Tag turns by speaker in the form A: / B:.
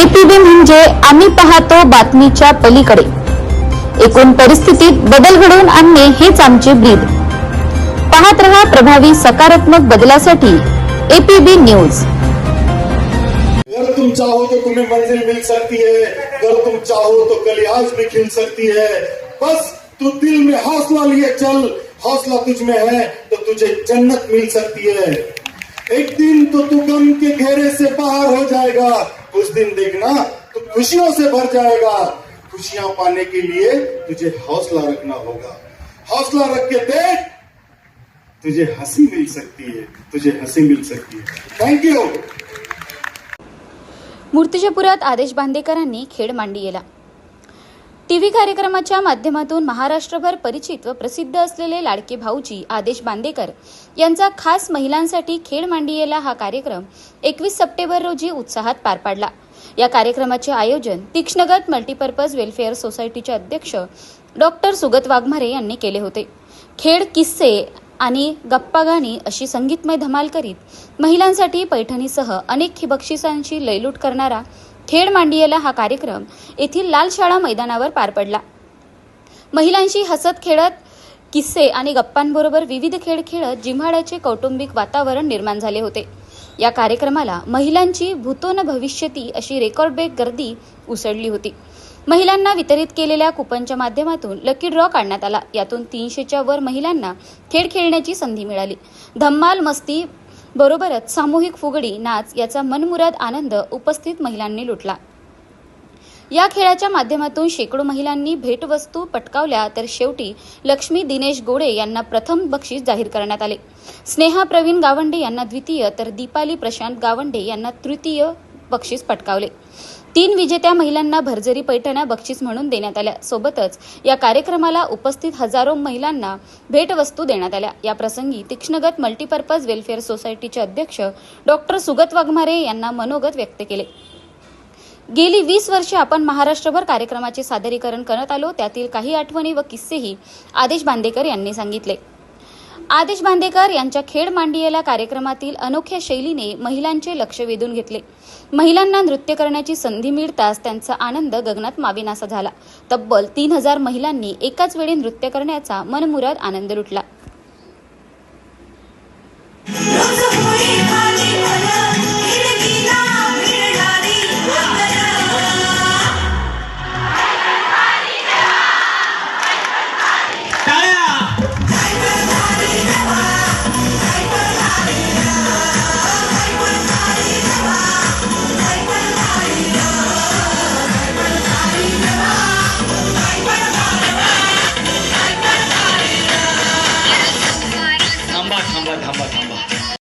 A: APB म्हणजे पलीकडे. एकूण परिस्थितीत बदल घडवून आणणे हेच आमचे ब्रीद. पाहत रहा प्रभावी सकारात्मक बदलासाठी एपीबी न्यूज़.
B: अगर तुम चाहो तो तुम्हें मंजिल मिल सकती है अगर तुम चाहो तो कलियाज भी खिल सकती है। बस तू दिल में हौसला लिए चल, हौसला तुझ में है तो तुझे जन्नत मिल सकती है। एक दिन तो तू गम के घेरे से बाहर हो जाएगा। उस दिन देखना तो खुशियों से भर जाएगा। खुशियां पाने के लिए तुझे हौसला रखना होगा। हौसला रख के देख तुझे हंसी मिल सकती है। तुझे हंसी मिल सकती है। थैंक यू
A: मूर्तिजापुरात आदेश बांदेकरांनी खेड मांडी मांडियेला. टीव्ही कार्यक्रमाच्या माध्यमातून महाराष्ट्रभर परिचित व प्रसिद्ध असलेले लाडके भाऊजी आदेश बांदेकर यांचा खास महिलांसाठी खेड मांडियेला हा कार्यक्रम एकवीस सप्टेंबर रोजी उत्साहात पार पाडला. या कार्यक्रमाचे आयोजन तीक्ष्णगत मल्टीपर्पज वेलफेअर सोसायटीचे अध्यक्ष डॉक्टर सुगत वाघमारे यांनी केले होते. खेड किस्से आणि गप्पा गाणी अशी संगीतमय धमाल करीत महिलांसाठी पैठणीसह अनेक बक्षिसांची लयलूट करणारा खेड मांडियेला हा कार्यक्रम येथील लाल शाळा मैदानावर पार पडला. महिलांशी हसत खेळत किस्से आणि गप्पांबरोबर विविध खेळ खेळत जिम्हाड्याचे कौटुंबिक वातावरण निर्माण झाले होते. या कार्यक्रमाला महिलांची भूतोन भविष्यती अशी रेकॉर्ड ब्रेक गर्दी उसळली होती. महिलांना वितरित केलेल्या कुपनच्या माध्यमातून लकी ड्रॉ काढण्यात आला. यातून तीनशेच्या वर महिलांना खेळ खेळण्याची संधी मिळाली. धम्माल मस्ती बरोबरच सामूहिक फुगडी नाच याचा मनमुराद आनंद उपस्थित महिलांनी लुटला. या खेळाच्या माध्यमातून शेकडो महिलांनी भेटवस्तू पटकावल्या तर शेवटी लक्ष्मी दिनेश गोडे यांना प्रथम बक्षीस जाहीर करण्यात आले. स्नेहा प्रवीण गावंडे यांना द्वितीय तर दीपाली प्रशांत गावंडे यांना तृतीय बक्षीस पटकावले. तीन विजेत्या महिलांना भरजरी पैठण्या बक्षीस म्हणून देण्यात आल्या. सोबतच या कार्यक्रमाला उपस्थित हजारो महिलांना भेटवस्तू देण्यात आल्या. या प्रसंगी तीक्ष्णगत मल्टीपर्पज वेलफेअर सोसायटीचे अध्यक्ष डॉक्टर सुगत वाघमारे यांना मनोगत व्यक्त केले. गेली वीस वर्षे आपण महाराष्ट्रभर कार्यक्रमाचे सादरीकरण करत आलो. त्यातील काही आठवणी व किस्सेही आदेश बांदेकर यांनी सांगितले. आदेश बांदेकर यांच्या खेड मांडियेला कार्यक्रमातील अनोख्या शैलीने महिलांचे लक्ष वेधून घेतले. महिलांना नृत्य करण्याची संधी मिळताच त्यांचा आनंद गगनात मावेनासा झाला. तब्बल तीन हजार महिलांनी एकाच वेळी नृत्य करण्याचा मनमुराद आनंद लुटला.